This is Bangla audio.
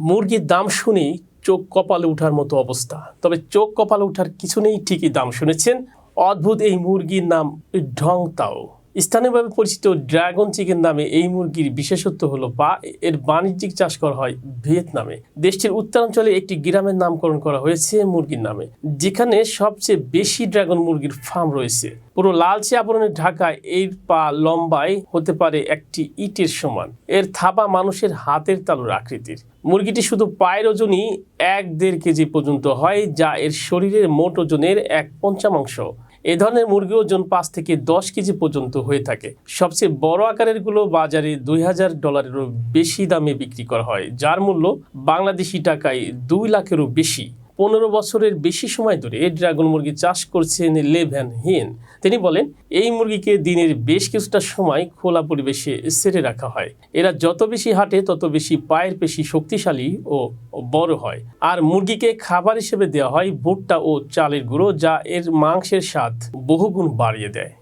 মুরগির দাম শুনেই চোখ কপালে উঠার মতো অবস্থা। তবে চোখ কপালে উঠার কিছু নেই ঠিকই দাম শুনেছেন। অদ্ভুত এই মুরগির নাম ঢং তাও স্থানীয়ভাবে পরিচিত ড্রাগন চিকেন নামে এই মুরগির বিশেষত্ব হলো বা এর বাণিজ্যিক চাষ করা হয় ভিয়েতনামে। দেশটির উত্তরাঞ্চলে একটি গ্রামের নামকরণ করা হয়েছে মুরগির নামে, যেখানে সবচেয়ে বেশি ড্রাগন মুরগির ফার্ম রয়েছে। পুরো লালচে আবরণের ঢাকায় এর পা লম্বায় হতে পারে একটি ইটের সমান। এর থাবা মানুষের হাতের তালুর আকৃতির। মুরগিটি শুধু পায়ের ওজনই এক দেড় কেজি পর্যন্ত হয়, যা এর শরীরের মোট ওজনের এক পঞ্চমাংশ। এ ধরনের মুরগি ওজন পাঁচ থেকে দশ কেজি পর্যন্ত হয়ে থাকে। সবচেয়ে বড় আকারেরগুলো বাজারে দুই হাজার ডলারেরও বেশি দামে বিক্রি করা হয়, যার মূল্য বাংলাদেশি টাকায় দুই লাখেরও বেশি। পনেরো বছরের বেশি সময় ধরে ড্রাগন মুরগি চাষ করছেন লেভ্যান হিন। তিনি বলেন, এই মুরগিকে দিনের বেশ কিছুটা সময় খোলা পরিবেশে ছেড়ে রাখা হয়। এরা যত বেশি হাঁটে, তত বেশি পায়ের পেশি শক্তিশালী ও বড় হয়। আর মুরগিকে খাবার হিসেবে দেওয়া হয় ভুট্টা ও চালের গুঁড়ো, যা এর মাংসের স্বাদ বহুগুণ বাড়িয়ে দেয়।